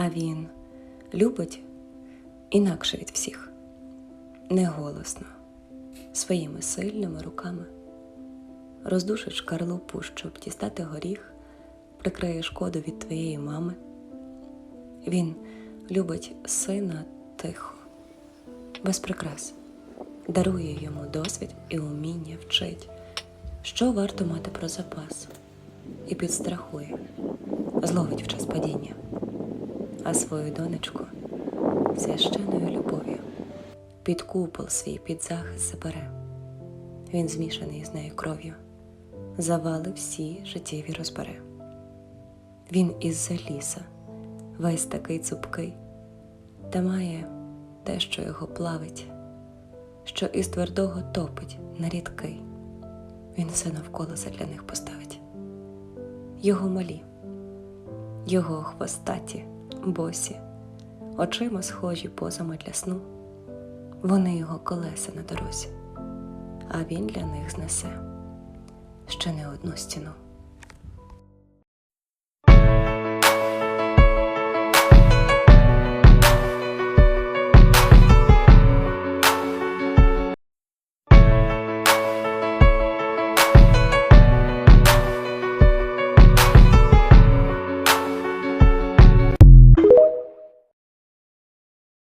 А він любить інакше від всіх, неголосно, своїми сильними руками. Роздушить шкарлупу, щоб дістати горіх, прикриє шкоду від твоєї мами. Він любить сина тихо, без прикрас, дарує йому досвід і уміння вчить, що варто мати про запас, і підстрахує, зловить в час падіння, а свою донечку священною любов'ю під купол свій під захист забере. Він змішаний з нею кров'ю, завали всі життєві розбере. Він із заліса, весь такий цупкий, та має те, що його плавить, що із твердого топить на рідкий. Він все навколо задля них поставить. Його малі, його хвостаті, босі, очима схожі позами для сну. Вони його колеса на дорозі, а він для них знесе ще не одну стіну.